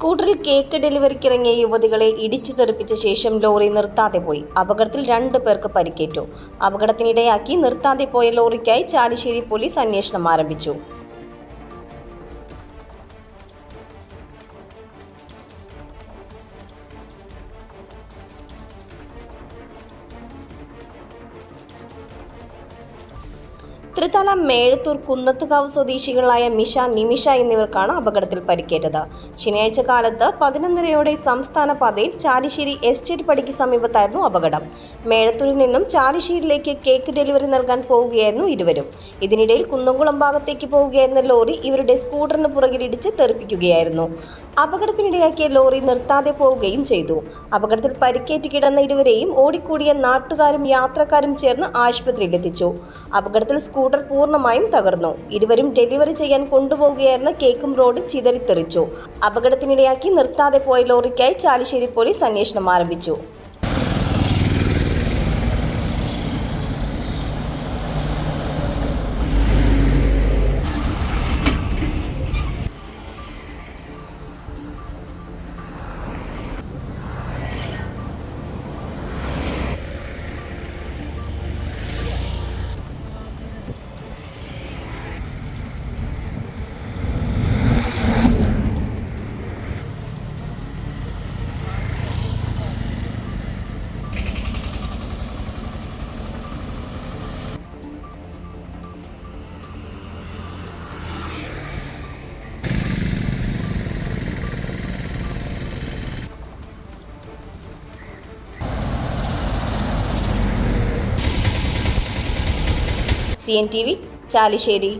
സ്കൂട്ടറിൽ കേക്ക് ഡെലിവറിക്ക് ഇറങ്ങിയ യുവതികളെ ഇടിച്ചു തെറിപ്പിച്ച ശേഷം ലോറി നിർത്താതെ പോയി. അപകടത്തിൽ രണ്ട് പേർക്ക് പരിക്കേറ്റു. അപകടത്തിനിടയാക്കി നിർത്താതെ പോയ ലോറിക്കായി ചാലിശ്ശേരി പോലീസ് അന്വേഷണം ആരംഭിച്ചു. തൃത്തല മേഴത്തൂർ കുന്നത്തുകാവ് സ്വദേശികളായ മിഷ നിമിഷ എന്നിവർക്കാണ് അപകടത്തിൽ പരിക്കേറ്റത്. ശനിയാഴ്ച കാലത്ത് പതിനൊന്നരയോടെ സംസ്ഥാന പാതയിൽ ചാലിശ്ശേരി എസ്റ്റേറ്റ് പടിക്ക് സമീപത്തായിരുന്നു അപകടം. മേഴത്തൂരിൽ നിന്നും ചാലിശ്ശേരിയിലേക്ക് കേക്ക് ഡെലിവറി നൽകാൻ പോവുകയായിരുന്നു ഇരുവരും. ഇതിനിടയിൽ കുന്നംകുളം ഭാഗത്തേക്ക് പോവുകയായിരുന്ന ലോറി ഇവരുടെ സ്കൂട്ടറിന് പുറകിലിടിച്ച് തെറിപ്പിക്കുകയായിരുന്നു. അപകടത്തിനിടയാക്കിയ ലോറി നിർത്താതെ പോവുകയും ചെയ്തു. അപകടത്തിൽ പരിക്കേറ്റ് കിടന്ന ഇരുവരെയും ഓടിക്കൂടിയ നാട്ടുകാരും യാത്രക്കാരും ചേർന്ന് ആശുപത്രിയിലെത്തിച്ചു അപകടത്തിൽ സ്കൂട്ടർ പൂർണമായും തകർന്നു. ഇരുവരും ഡെലിവറി ചെയ്യാൻ കൊണ്ടുപോവുകയായിരുന്ന കേക്കും റോഡ് ചിതറിത്തെറിച്ചു. അപകടത്തിനിടയാക്കി നിർത്താതെ പോയ ലോറിക്കായി ചാലിശ്ശേരി പോലീസ് അന്വേഷണം ആരംഭിച്ചു. సిఎన్టీవీ చాలిషేరి